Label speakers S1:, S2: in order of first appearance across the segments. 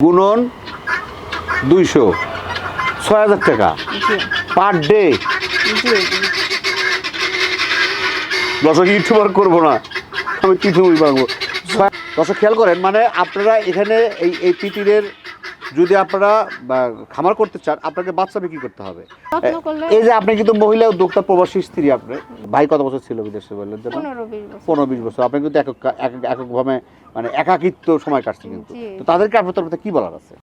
S1: গুণন দুইশো ছয় হাজার টাকা পার ডে। দর্শক ইউটিউবার করব না। আমি বানাবো। ছয়- দর্শক খেয়াল করেন মানে আপনারা এখানে এই এই তিতিরের যদি আপনারা খামার করতে চান আপনাকে বাচ্চা বিক্রি করতে হবে। এই যে আপনি কিন্তু মহিলা উদ্যোক্তা প্রবাসী স্ত্রী আপনি ভাই কত বছর ছিল বিদেশে বললেন না?
S2: পনেরো বিশ বছর।
S1: আপনি কিন্তু একক একক- এককভাবে মানে একাকিত্ব সময় কাটছে কিন্তু। তো তাদেরকে আপনার তরফ থেকে কি বলার আছে?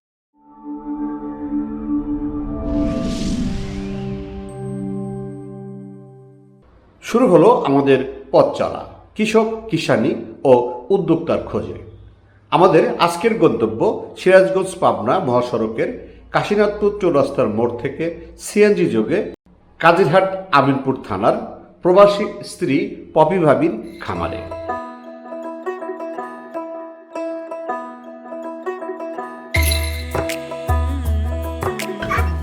S3: শুরু হলো আমাদের পথ চলা। কৃষক কিষানি ও উদ্যোক্তার খোঁজে। আমাদের আজকের গন্তব্য সিরাজগঞ্জ পাবনা মহাসড়কের কাশীনাথপুর চৌরাস্তার মোড় থেকে সিএনজি যোগে কাজিরহাট আমিনপুর থানার প্রবাসী স্ত্রী পপি ভাবির খামারে।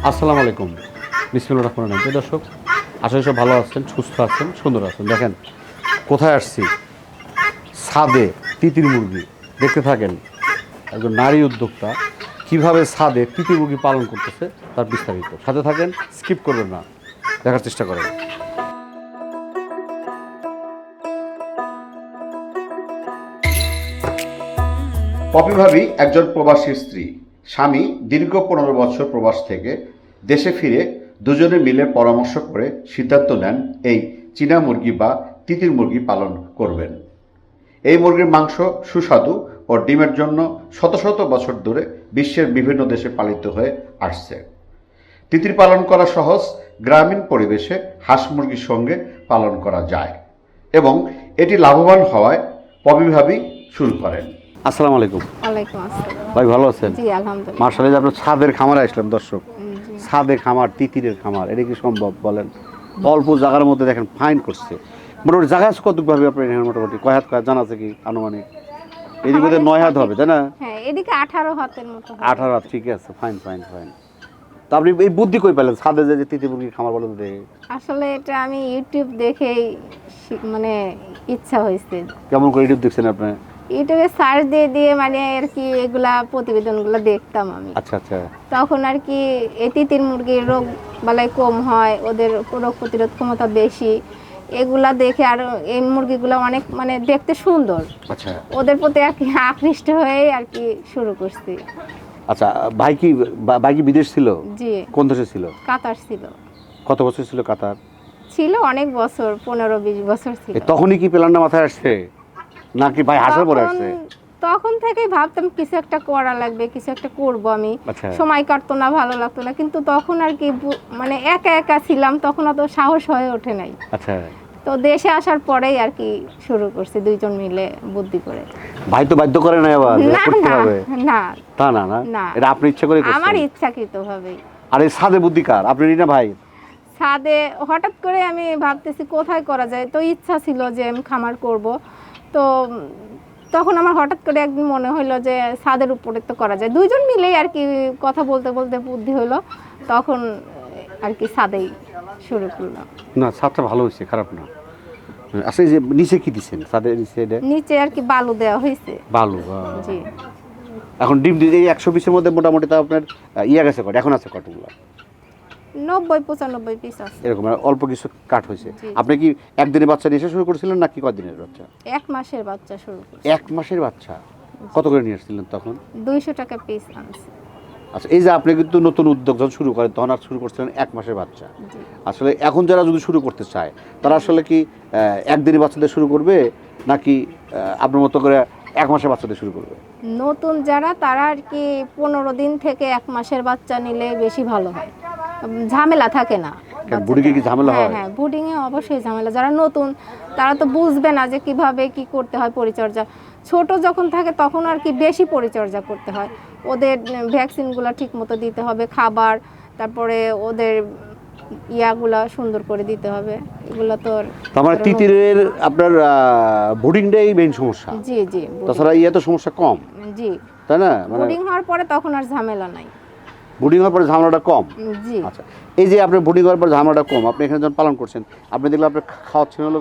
S1: আসসালামু আলাইকুম। বিসমুল্লাহ রহমান দর্শক, আশা সব ভালো আছেন, সুস্থ আছেন, সুন্দর আছেন। দেখেন, কোথায় আসছি? ছাদে তিতির মুরগি। দেখতে থাকেন একজন নারী উদ্যোক্তা কীভাবে তিতির মুরগি পালন করতেছে তার বিস্তারিত। সাথে থাকেন, স্কিপ করবেন না, দেখার চেষ্টা করেন।
S3: পপি ভাবি একজন প্রবাসী স্ত্রী। স্বামী দীর্ঘ পনেরো বছর প্রবাস থেকে দেশে ফিরে দুজনে মিলে পরামর্শ করে সিদ্ধান্ত নেন এই চীনা মুরগি বা তিতির মুরগি পালন করবেন। এই মুরগির মাংস সুস্বাদু ও ডিমের জন্য শত শত বছর ধরে বিশ্বের বিভিন্ন দেশে পালিত হয়ে আসছে। তিতির পালন করা সহজ গ্রামীণ পরিবেশে হাঁস মুরগির সঙ্গে পালন করা যায় এবং এটি লাভবান হওয়ায় পপি ভাবি শুরু করেন।
S1: আসসালামু আলাইকুম।
S2: ওয়ালাইকুম আসসালাম।
S1: ভাই ভালো আছেন?
S2: জি আলহামদুলিল্লাহ।
S1: মার্শাল আপনার ছাদের খামারে আসলাম দর্শক।
S2: উম, জি।
S1: ছাদে খামার তিতিরের খামার এটা কি সম্ভব বলেন? অল্প জায়গার মধ্যে দেখেন ফাইন করছে। মোটামুটি জায়গা আছে কতটুকু ভাবে আপনার এখানে মোটামুটি? কয় হাত কয় জানা আছে কি আনুমানিক? এদিকে বোধহয় নয় হাত হবে তাই না?
S2: হ্যাঁ এদিকে আঠারো হাতের মতো হবে।
S1: আঠারো হাত ঠিক আছে ফাইন ফাইন ফাইন তা আপনি এই বুদ্ধি কই পেলেন? ছাদে যে যে তিতি মুরগি খামার বলেন দেখে।
S2: আসলে এটা আমি ইউটিউব দেখেই মানে ইচ্ছা হয়েছে।
S1: কেমন করে ইউটিউব দেখছেন আপনি?
S2: ইউটিউবে সার্চ দিয়ে দিয়ে মানে আর কি এগুলা প্রতিবেদনগুলো দেখতাম আমি।
S1: আচ্ছা আচ্ছা।
S2: তখন আর কি এই তিতির মুরগির রোগ বালাই কম হয় ওদের রোগ প্রতিরোধ ক্ষমতা বেশি। এগুলা দেখে আর এই মুরগিগুলো অনেক মানে দেখতে সুন্দর।
S1: আচ্ছা।
S2: ওদের প্রতি আর কি আকৃষ্ট হয়ে আর কি শুরু করছি।
S1: আচ্ছা ভাই কি ভাই কি বিদেশ ছিল?
S2: জি।
S1: কোন দেশে ছিল?
S2: কাতার ছিল।
S1: কত বছর ছিল কাতার?
S2: ছিল অনেক বছর পনেরো বিশ বছর ছিল।
S1: তখনই কি প্ল্যানটা মাথায় আসছে? নাকি ভাই হাসার পরে আসছে?
S2: তখন- থেকেই ভাবতাম কিছু একটা করা লাগবে কিছু একটা করব আমি।
S1: আচ্ছা।
S2: সময় কাটতো না ভালো লাগতো না। কিন্তু তখন আর কি মানে একা একা ছিলাম তখন অত সাহস হয়ে ওঠে নাই।
S1: আচ্ছা।
S2: তো দেশে আসার পরেই আর কি শুরু করছি দুইজন মিলে বুদ্ধি করে।
S1: ভাই তো বাধ্য করে না আবার
S2: না
S1: করতে
S2: না
S1: হবে।
S2: না।
S1: তা না না। এটা আপনি ইচ্ছা করে করছেন?
S2: আমার ইচ্ছাকৃত ভাবেই
S1: আর সাদে বুদ্ধি কার? আপনি না ভাই।
S2: ছাদে হঠাৎ করে আমি ভাবতেছি কোথায় করা যায়? তো ইচ্ছা ছিল যে আমি খামার করব। তো তখন আমার হঠাৎ করে একদিন মনে হলো যে ছাদের উপরে তো করা যায়। দুইজন মিলেই আর কি কথা বলতে বলতে বুদ্ধি হলো তখন আর কি ছাদেই শুরু করলাম
S1: না ছাদটা ভালো হয়েছে খারাপ না। আচ্ছা এই যে নিচে কি দিচ্ছেন ছাদের নিচে
S2: নিচে আর কি বালু দেওয়া হয়েছে
S1: বালু
S2: জি।
S1: এখন ডিম দিয়ে একশো পিসের মধ্যে মোটামুটি তা আপনার ইয়া গেছে কট এখন আছে কতগুলো?
S2: নব্বই পঁচানব্বই পিস আছে।
S1: এরকম অল্প কিছু কাট হয়েছে। আপনি কি একদিনে বাচ্চা নিয়ে শুরু করেছিলেন নাকি কদিনের বাচ্চা?
S2: এক মাসের বাচ্চা শুরু
S1: এক মাসের বাচ্চা? কত করে নিয়ে আসছিলেন তখন?
S2: দুইশো টাকা পিস আনছে।
S1: আচ্ছা এই যে আপনি কিন্তু নতুন উদ্যোগ যখন শুরু করেন তখন আর শুরু করছিলেন এক মাসের বাচ্চা। আসলে এখন যারা যদি শুরু করতে চায় তারা আসলে কি একদিনই বাচ্চাদের শুরু করবে নাকি আপনার মতো করে এক মাসের বাচ্চাদের শুরু করবে?
S2: নতুন যারা তারা আর কি পনেরো দিন থেকে এক মাসের বাচ্চা নিলে বেশি ভালো হয়। ঝামেলা থাকে না।
S1: কি ঝামেলা
S2: হ্যাঁ
S1: হয়?
S2: হ্যাঁ বুডিং এ অবশ্যই ঝামেলা। যারা নতুন তারা তো বুঝবে না যে কীভাবে কি করতে হয় পরিচর্যা। ছোট যখন থাকে তখন আর কি বেশি পরিচর্যা করতে হয়। ওদের ভ্যাকসিনগুলো ঠিক মতো দিতে হবে খাবার তারপরে ওদের ইয়াগুলা সুন্দর করে দিতে হবে। এগুলো তো আর-
S1: তার মানে তিতিরের আপনার বোর্ডিংটাই মেইন সমস্যা।
S2: জি জি
S1: তাছাড়া ইয়ে তো সমস্যা কম।
S2: জি।
S1: তাই না? মানে
S2: বোর্ডিং হওয়ার পরে তখন আর ঝামেলা নাই।
S1: বোর্ডিং হওয়ার পরে ঝামেলাটা কম?
S2: জি।
S1: আচ্ছা এই যে আপনার বোর্ডিং হওয়ার পর ঝামেলাটা কম আপনি এখানে যখন পালন করছেন আপনি দেখলে আপনার খাওয়াচ্ছেন হলো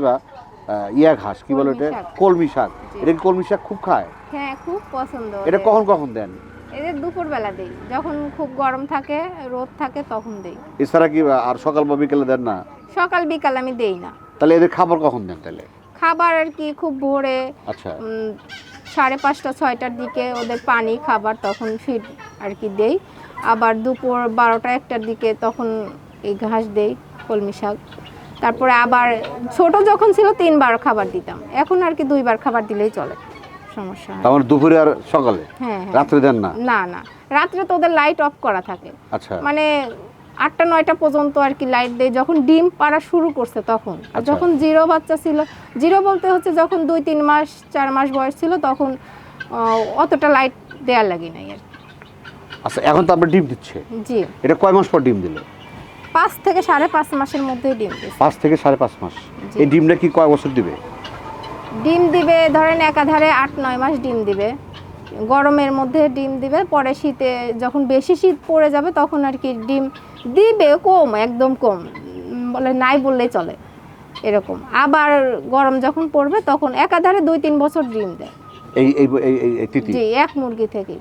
S1: ইয়া ঘাস কি বলে এটা। কলমি শাক। এটা কি কলমি শাক খুব খায়?
S2: হ্যাঁ খুব পছন্দ
S1: এটা কখন কখন দেন?
S2: এই যে দুপুরবেলা দেই। যখন খুব গরম থাকে রোদ থাকে তখন দেই।
S1: এছাড়া কি আর সকাল বা বিকেলে দেন না?
S2: সকাল বিকাল আমি দেই না।
S1: তাহলে এদের খাবার কখন দেন তাহলে?
S2: খাবার আর কি খুব ভোরে
S1: আচ্ছা।
S2: সাড়ে পাঁচটা ছয়টার দিকে ওদের পানি খাবার তখন ফিড আর কি দেই। আবার দুপুর বারোটা একটার দিকে তখন এই ঘাস দেই কলমি শাক। তারপরে আবার ছোট যখন ছিল তিনবার খাবার দিতাম। এখন আর কি দুইবার খাবার দিলেই চলে সমস্যা না।
S1: মানে দুপুরে আর সকালে?
S2: হ্যাঁ হ্যাঁ।
S1: রাত্রে দেন না?
S2: না না। রাত্রে তো ওদের লাইট অফ করা থাকে।
S1: আচ্ছা।
S2: মানে আটটা নয়টা পর্যন্ত আর কি লাইট দেয় যখন ডিম পাড়া শুরু করছে তখন। আর
S1: আচ্ছা।
S2: যখন জিরো বাচ্চা ছিল জিরো বলতে হচ্ছে যখন দুই তিন মাস চার মাস বয়স ছিল তখন অতটা লাইট দেয়া লাগে নাই আর কি।
S1: আচ্ছা এখন তো আপনার ডিম দিচ্ছে।
S2: জি।
S1: এটা কয় মাস পর ডিম দিল?
S2: পাঁচ থেকে সাড়ে পাঁচ মাসের মধ্যে ডিম দিছে।
S1: পাঁচ থেকে সাড়ে পাঁচ মাস। এই ডিমটা কি কয় বছর দিবে?
S2: ডিম দিবে ধরেন একাধারে আট নয় মাস ডিম দিবে। গরমের মধ্যে ডিম দিবে পরে শীতে যখন বেশি শীত পড়ে যাবে তখন আর কি ডিম দিবে কম একদম কম। বলে নাই বললেই চলে এরকম। আবার গরম যখন পড়বে তখন একাধারে দুই তিন বছর ডিম দেয়।
S1: এই এই
S2: জি এক মুরগি থেকে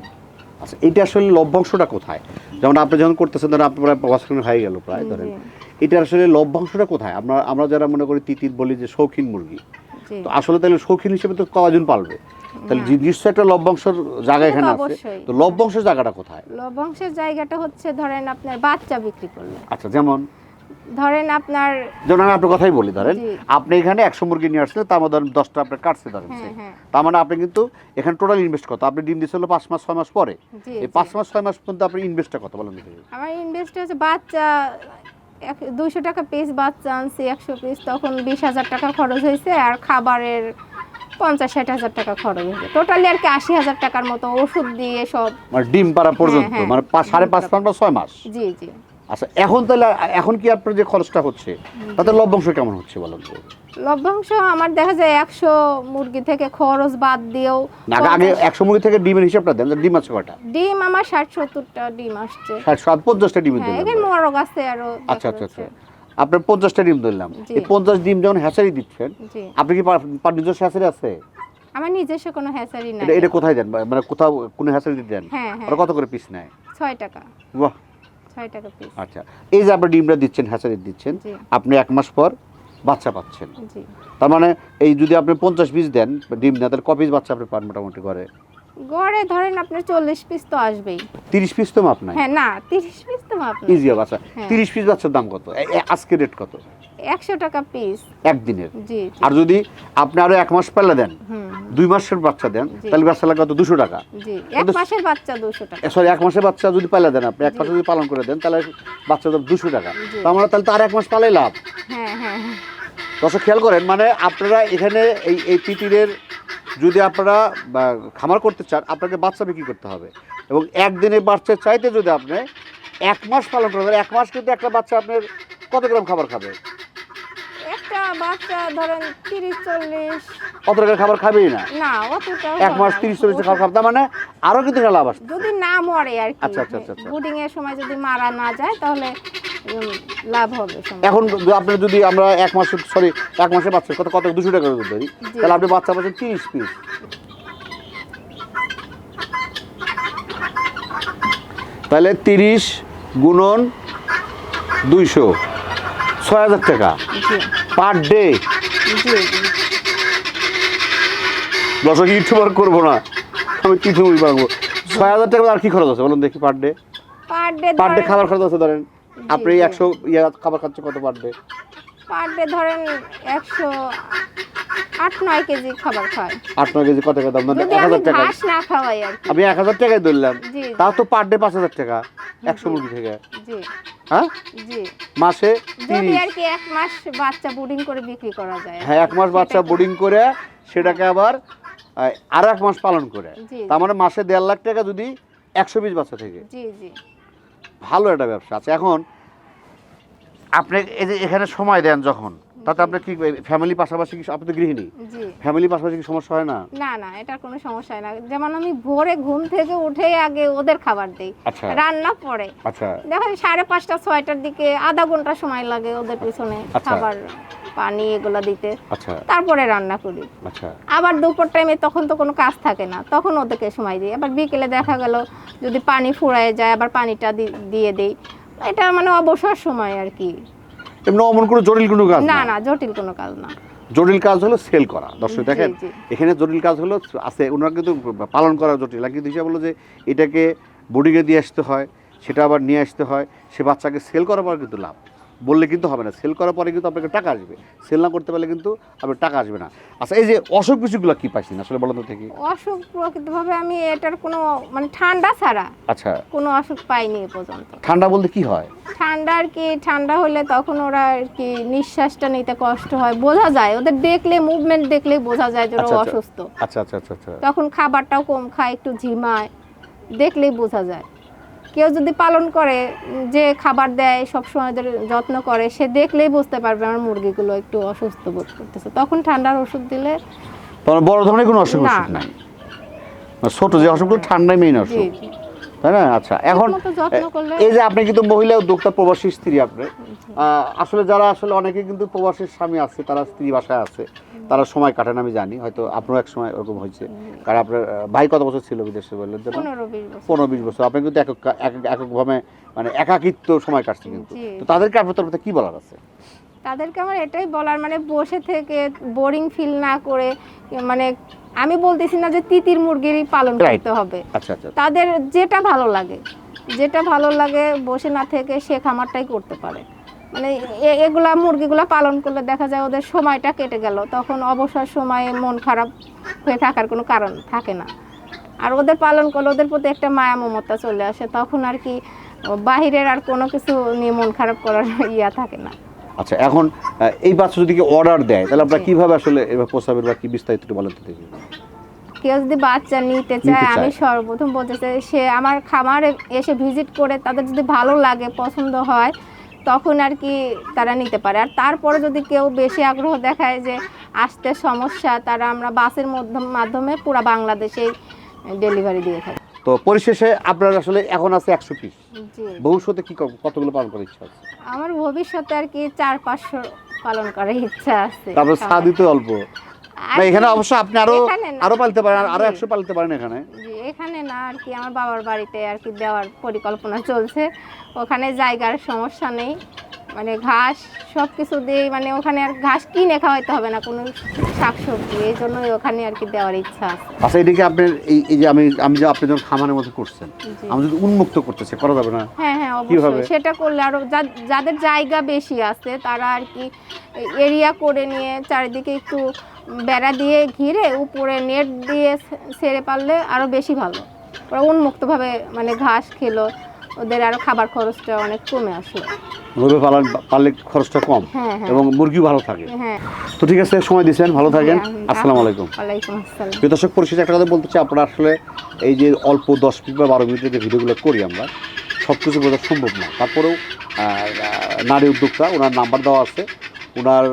S1: আচ্ছা এটা আসলে লভ্যাংশটা কোথায়? যেমন আপনি যখন করতেছেন ধরেন আপনার প্রায় বছর হয়ে গেল প্রায় ধরেন। এটা আসলে লভ্যাংশটা কোথায়? আমরা আমরা যারা মনে করি তিতির বলি যে শৌখিন মুরগি। তো আসলে তাহলে শৌখিন হিসেবে তো কয়জন পালবে? তাহলে নিশ্চয় একটা লভ্যাংশের জায়গা এখানে আছে। তো লভ্যাংশের জায়গাটা কোথায়?
S2: লভ্যাংশের জায়গাটা হচ্ছে ধরেন আপনার বাচ্চা বিক্রি করলে।
S1: আচ্ছা যেমন?
S2: ধরেন আপনার
S1: যেমন আমি আপনার কথাই বলি ধরেন আপনি এখানে একশো মুরগি নিয়ে আসলে তার মধ্যে ধরেন দশটা আপনার কাটছে ধরেন
S2: হ্যাঁ। হ্যাঁ।
S1: তার মানে আপনি কিন্তু এখানে টোটাল ইনভেস্ট কত আপনি ডিম দিচ্ছিল পাঁচ মাস ছয় মাস পরে এই। পাঁচ মাস ছয় মাস পর্যন্ত আপনি ইনভেস্টটা কত বলেন
S2: আমার ইনভেস্ট হচ্ছে বাচ্চা দুইশো টাকা পিস বাচ্চা আনছি একশো পিস তখন বিশ হাজার টাকা খরচ হয়েছে আর খাবারের পঞ্চাশ ষাট হাজার টাকা খরচ হয়েছে টোটালি আর কি আশি হাজার টাকার মতো ওষুধ দিয়ে সব
S1: মানে ডিম পাড়া পর্যন্ত
S2: হ্যাঁ।
S1: মানে পাঁচ- সাড়ে পাঁচ মাস বা ছয় মাস
S2: জি জি
S1: আচ্ছা এখন তাহলে এখন কি আপনার যে খরচটা হচ্ছে তাতে লভ্যাংশ কেমন হচ্ছে বলেন তো?
S2: লভ্যাংশ আমার দেখা যায় একশো মুরগি থেকে খরচ বাদ দিয়েও
S1: না, আগে- একশো মুরগি থেকে ডিমের হিসাবটা দেন ডিম আছে কয়টা?
S2: ডিম আমার ষাট সত্তরটা ডিম আসছে।
S1: ষাট সাত পঞ্চাশটা ডিম
S2: হ্যাঁ
S1: দিলাম
S2: এখানে মোরগ আছে আরও
S1: আচ্ছা আচ্ছা আচ্ছা। আপনার পঞ্চাশটা ডিম ধরলাম। এই পঞ্চাশ ডিম যখন হ্যাচারি দিচ্ছেন আপনি কি নিজস্ব হ্যাচারি আছে?
S2: আমার নিজস্ব কোনো হ্যাচারি নাই।
S1: এটা কোথায় দেন? মানে কোথাও কোনো হ্যাচারি দেন?
S2: হ্যাঁ হ্যাঁ।
S1: ওরা কত করে পিস নেয়?
S2: ছয় টাকা।
S1: বাহ।
S2: ছয় টাকা পিস
S1: আচ্ছা এই যে আপনি ডিমটা দিচ্ছেন হ্যাচারির দিচ্ছেন আপনি এক মাস পর বাচ্চা পাচ্ছেন। তার মানে এই যদি আপনি পঞ্চাশ পিস দেন ডিম না তাহলে কপিস বাচ্চা আপনি পান মোটামুটি ঘরে?
S2: গড়ে ধরেন আপনার চল্লিশ পিস তো আসবেই।
S1: তিরিশ পিস তো মাপ নাই?
S2: হ্যাঁ না তিরিশ পিস তো মাপ
S1: ইজি বাচ্চা
S2: হ্যাঁ।
S1: তিরিশ পিস বাচ্চার দাম কত? আজকে রেট কত?
S2: একশো টাকা পিস
S1: একদিনের?
S2: জি।
S1: আর যদি আপনি আরও এক মাস পেলে দেন দুই মাসের বাচ্চা দেন তাহলে বাচ্চা লাগে কত? দুশো টাকা।
S2: জি। এক মাসের বাচ্চা দুশো টাকা।
S1: সরি এক মাসের বাচ্চা যদি পালে দেন আপনি এক। মাসে যদি পালন করে দেন তাহলে বাচ্চা দাম দুশো টাকা। তার মানে তাহলে তো আর এক মাস পালাই লাভ।
S2: হ্যাঁ হ্যাঁ হ্যাঁ।
S1: দর্শক খেয়াল করেন মানে আপনারা এখানে এই এই তিতিরের যদি আপনারা খামার করতে চান আপনাকে বাচ্চা বিক্রি করতে হবে। এবং একদিনে বাচ্চা চাইতে যদি আপনি এক মাস পালন করেন এক মাস কিন্তু একটা বাচ্চা আপনার কত গ্রাম খাবার খাবে?
S2: বাচ্চা ধরেন তিরিশ চল্লিশ।
S1: টাকার খাবার খাবেই না?
S2: না অতটা
S1: এক মাস তিরিশ চল্লিশ খাবার তার মানে কিন্তু লাভ আসবে।
S2: যদি না মরে আর কি
S1: আচ্ছা, আচ্ছা, আচ্ছা, আচ্ছা।
S2: বুডিং এর সময় যদি মারা না যায় তাহলে লাভ হবে
S1: এখন যদি আপনি যদি আমরা এক মাস সরি এক মাসে বাচ্চা কত কত দুশো টাকা করে ধরি তাহলে আপনি বাচ্চা পাচ্ছেন তিরিশ পিস তাহলে তিরিশ গুণন দুইশো ছয় হাজার টাকা। Per day. দশক ইউটিউবার করব না? আমি কিছু পারব ছয় হাজার টাকা আর কি খরচ আছে? বলুন দেখি per day.
S2: Per day
S1: per day খাবার খরচ আছে ধরেন। আপনি একশো ইয়া খাবার খাচ্ছে কত পার ডে?
S2: পার ডে ধরেন একশো আট নয় কেজি খাবার খায়।
S1: আট নয় কেজি কত টাকা দাম? এক হাজার টাকা।
S2: ঘাস না খাওয়াই আর
S1: আমি এক হাজার টাকাই ধরলাম। তাও তো পার ডে পাঁচ হাজার টাকা একশো মুরগি থেকে।
S2: জি।
S1: হ্যাঁ?
S2: জি।
S1: মাসে
S2: যদি আর কি এক মাস বাচ্চা বুডিং করে বিক্রি করা যায়।
S1: হ্যাঁ এক মাস বাচ্চা বোর্ডিং করে সেটাকে আবার আর এক মাস পালন করে। তার মানে মাসে দেড় লাখ টাকা যদি একশো বিশ বাচ্চা থেকে।
S2: জি জি।
S1: ভালো একটা ব্যবসা। আছে এখন আপনি এখানে সময় দেন যখন তাতে আপনার কি ফ্যামিলি পাশাপাশি কি আপনি তো গৃহিণী। ফ্যামিলি পাশাপাশি কি সমস্যা হয় না?
S2: না না এটার কোনো সমস্যা হয় না। যেমন আমি ভোরে ঘুম থেকে উঠেই আগে ওদের খাবার দিই।
S1: আচ্ছা।
S2: রান্না পরে।
S1: আচ্ছা।
S2: দেখা যায় সাড়ে পাঁচটা ছয়টার দিকে আধা ঘণ্টা সময় লাগে ওদের পিছনে
S1: আচ্ছা।
S2: খাবার পানি এগুলো দিতে।
S1: আচ্ছা।
S2: তারপরে রান্না করি। আবার দুপুর টাইমে তখন তো কোনো কাজ থাকে না। তখন ওদেরকে সময় দিই। আবার বিকেলে দেখা গেল যদি পানি ফুরায় যায় আবার পানিটা দিয়ে দিই। এটা মানে অবসর সময় আর কি।
S1: এমনি অমন কোনো জটিল কোনো কাজ
S2: না না? জটিল কোনো কাজ না।
S1: জটিল কাজ হলো সেল করা দর্শক দেখেন এখানে জটিল কাজ হলো আছে ওনারা কিন্তু পালন করা জটিল। আর কিন্তু হিসাব হলো যে এটাকে বডিকে দিয়ে আসতে হয় সেটা আবার নিয়ে আসতে হয় সে বাচ্চাকে সেল করার পর কিন্তু লাভ। বললে কিন্তু হবে না। সেল করার পরে কিন্তু আপনাকে টাকা আসবে। সেল না করতে পারলে কিন্তু আপনার টাকা আসবে না। আচ্ছা এই যে অসুখ বিসুখগুলো কি পাইছেন? আসলে বলেন তো থেকে
S2: অসুখ প্রকৃতভাবে আমি এটার কোনো মানে ঠান্ডা ছাড়া
S1: আচ্ছা।
S2: কোনো অসুখ পাইনি এ পর্যন্ত।
S1: ঠান্ডা বলতে কি হয়?
S2: ঠান্ডা আর কি ঠান্ডা হলে তখন ওরা আর কি নিঃশ্বাসটা নিতে কষ্ট হয়। বোঝা যায় ওদের দেখলে মুভমেন্ট দেখলেই বোঝা যায় যে ওরা
S1: আচ্ছা, আচ্ছা।
S2: অসুস্থ।
S1: আচ্ছা আচ্ছা আচ্ছা আচ্ছা।
S2: তখন খাবারটাও কম খায় একটু ঝিমায় দেখলেই বোঝা যায়। কেউ যদি পালন করে যে খাবার দেয় সবসময় ওদের যত্ন করে সে দেখলেই বুঝতে পারবে আমার মুরগিগুলো একটু অসুস্থ বোধ করতেছে। তখন ঠান্ডার ওষুধ দিলে
S1: বড় ধরনের কোনো অসুখ
S2: না,
S1: ছোট যে অসুখগুলো ঠান্ডায় মেইন অসুখ। তাই না? আচ্ছা এখন এই যে আপনি কিন্তু মহিলা উদ্যোক্তা প্রবাসী স্ত্রী আপনি। আসলে যারা আসলে অনেকে কিন্তু প্রবাসীর স্বামী আছে তারা স্ত্রী বাসায় আছে তারা সময় কাটান আমি জানি হয়তো আপনারও এক সময় ওরকম হয়েছে। কারণ আপনার ভাই কত বছর ছিল বিদেশে বললেন যেন
S2: পনেরো বিশ বছর।
S1: আপনি কিন্তু একক একক- এককভাবে মানে একাকিত্ব সময় কাটছে কিন্তু। তো তাদেরকে আপনার তরফ থেকে কি বলার আছে?
S2: তাদেরকে আমার এটাই বলার মানে বসে থেকে বোরিং ফিল না করে মানে আমি বলতেছি না যে তিতির মুরগিরই পালন করতে হবে।
S1: আচ্ছা আচ্ছা
S2: তাদের যেটা ভালো লাগে যেটা ভালো লাগে বসে না থেকে সে খামারটাই করতে পারে। মানে এগুলা মুরগিগুলা পালন করলে দেখা যায় ওদের সময়টা কেটে গেল তখন অবসর সময়ে মন খারাপ হয়ে থাকার কোনো কারণ থাকে না। আর ওদের পালন করলে ওদের প্রতি একটা মায়া মমতা চলে আসে তখন আর কি বাহিরের আর কোনো কিছু নিয়ে মন খারাপ করার ইয়া থাকে না।
S1: আচ্ছা এখন এই বাচ্চা যদি কি অর্ডার দেয় তাহলে আপনারা
S2: জি।
S1: কীভাবে আসলে এবার পোষাবের বা কি বিস্তারিত একটু বলেন তো দেখি
S2: কেউ যদি বাচ্চা নিতে চায়। আমি সর্বপ্রথম বলতে চাই সে আমার খামারে এসে ভিজিট করে তাদের যদি ভালো লাগে পছন্দ হয় তখন আর কি তারা নিতে পারে আর তারপরে যদি কেউ বেশি আগ্রহ দেখায় যে আসতে সমস্যা তারা আমরা বাসের মাধ্যমে পুরো বাংলাদেশেই ডেলিভারি দিয়ে থাকি
S1: তো পরিশেষে আপনার আসলে এখন আছে একশো পিস।
S2: জি।
S1: ভবিষ্যতে কি কতগুলো পালন করার ইচ্ছা আছে?
S2: আমার ভবিষ্যতে আর কি চার পাঁচশো পালন করার ইচ্ছা আছে
S1: তারপর সাদিতে অল্প।
S2: আর
S1: না এখানে অবশ্য আপনি
S2: আরও
S1: আরও পালতে পারেন
S2: আরও।
S1: একশো পালতে পারেন এখানে।
S2: জি এখানে না আর কি আমার বাবার বাড়িতে আর কি দেওয়ার পরিকল্পনা চলছে। ওখানে জায়গার সমস্যা নেই। মানে ঘাস সব কিছু দিয়ে মানে ওখানে আর ঘাস কিনে খাওয়াইতে হবে না কোনো শাকসবজি এই জন্যই ওখানে আর কি দেওয়ার ইচ্ছা আছে।
S1: আচ্ছা এদিকে আপনার এই এই যে আমি আমি যে আপনি যখন খামারের মধ্যে করছেন আমি যদি উন্মুক্ত করতেছে করা যাবে না?
S2: হ্যাঁ হ্যাঁ অবশ্যই। সেটা করলে আরও যা- যাদের জায়গা বেশি আছে তারা আর কি এরিয়া করে নিয়ে চারিদিকে একটু বেড়া দিয়ে ঘিরে উপরে নেট দিয়ে ছেড়ে পারলে আরও বেশি ভালো। ওরা উন্মুক্তভাবে মানে ঘাস খেলো। ওদের আরও খাবার খরচটা অনেক কমে আসলো
S1: গরু পালন পারলে খরচটা কম
S2: হ্যাঁ হ্যাঁ।
S1: এবং মুরগিও ভালো থাকে।
S2: হ্যাঁ।
S1: তো ঠিক আছে সময় দিচ্ছেন ভালো থাকেন। আসসালামু আলাইকুম। প্রিয় দর্শক পরিশেষে একটা কথা বলতে চাই। আপনারা আসলে এই যে অল্প দশ মিনিট বা বারো মিনিটের যে ভিডিওগুলো করি আমরা সবকিছু বোঝা সম্ভব না। তারপরেও নারী উদ্যোক্তা ওনার নাম্বার দেওয়া আছে। ওনার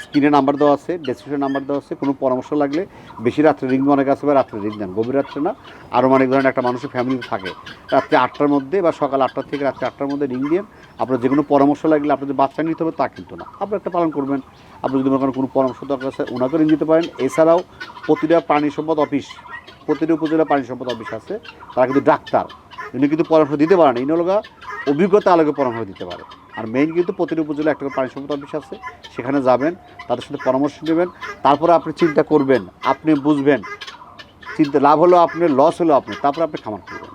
S1: স্ক্রিনে নাম্বার দেওয়া আছে ডেসক্রিপশন নাম্বার দেওয়া আছে, কোনো পরামর্শ লাগলে বেশি রাত্রে রিং অনেক আছে বা রাত্রে রিং দেন, গভীর রাত্রে না, আরও অনেক ধরনের একটা মানুষের ফ্যামিলি থাকে। রাত্রে আটটার মধ্যে বা সকাল আটটা থেকে রাত্রে আটটার মধ্যে রিং দিয়ে আপনার যে কোনো পরামর্শ লাগলে আপনার যে বাচ্চা নিতে হবে, তা কিন্তু না। আপনি একটা পালন করবেন। আপনি যদি মনে কোনো পরামর্শ দরকার আছে ওনাকে রিং দিতে পারেন। এছাড়াও প্রতিটা প্রাণী সম্পদ অফিস, প্রতিটা উপজেলা প্রাণী সম্পদ অফিস আছে, তারা কিন্তু ডাক্তার। উনি কিন্তু পরামর্শ দিতে পারেন। এই নলগা অভিজ্ঞতা আলোকে পরামর্শ দিতে পারে। আর মেইন কিন্তু প্রতিটি উপজেলা একটা প্রাণী সম্পদ অফিস আছে, সেখানে যাবেন, তাদের সাথে পরামর্শ নেবেন, তারপরে আপনি চিন্তা করবেন, আপনি বুঝবেন, চিন্তা লাভ হলো আপনার লস হলো আপনি তারপরে আপনি খামার করবেন।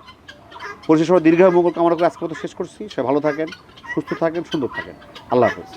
S1: পরিশেষ দীর্ঘ মঙ্গল কামনা করে আজকে শেষ করছি। সে ভালো থাকেন, সুস্থ থাকেন, সুন্দর থাকেন। আল্লাহ হাফেজ।